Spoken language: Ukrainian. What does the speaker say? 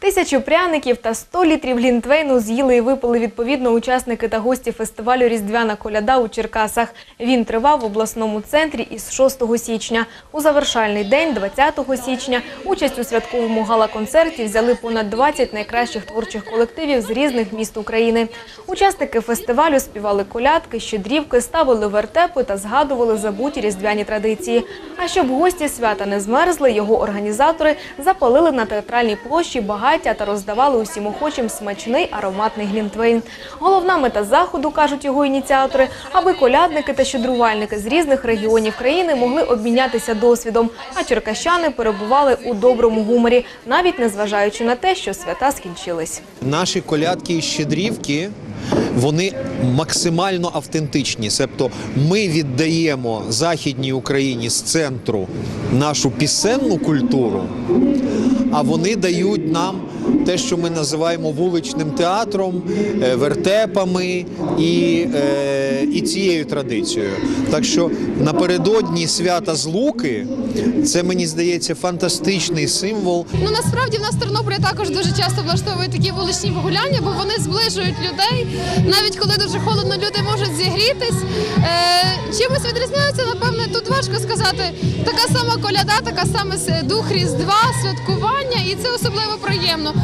Тисячу пряників та 100 літрів глінтвейну з'їли і випили відповідно учасники та гості фестивалю Різдвяна коляда у Черкасах. Він тривав в обласному центрі із 6 січня. У завершальний день, 20 січня, участь у святковому гала-концерті взяли понад 20 найкращих творчих колективів з різних міст України. Учасники фестивалю співали колядки, щедрівки, ставили вертепи та згадували забуті різдвяні традиції. А щоб гості свята не змерзли, його організатори запалили на театральній площі багаття та роздавали усім охочим смачний ароматний глінтвейн. Головна мета заходу, кажуть його ініціатори, аби колядники та щедрувальники з різних регіонів країни могли обмінятися досвідом, а черкащани перебували у доброму гуморі, навіть незважаючи на те, що свята скінчились. Наші колядки і щедрівки. Вони максимально автентичні, себто ми віддаємо Західній Україні з центру нашу пісенну культуру, а вони дають нам те, що ми називаємо вуличним театром, е, вертепами і, е, і цією традицією. Так що напередодні свята Злуки це мені здається фантастичний символ Ну насправді в нас в Тернополі також дуже часто влаштовують такі вуличні гуляння, бо вони зближують людей. Навіть коли дуже холодно, люди можуть зігрітись. Е, чимось відрізняються, напевне, тут важко сказати. Така сама коляда, така саме дух Різдва, святкування, і це особливо приємно.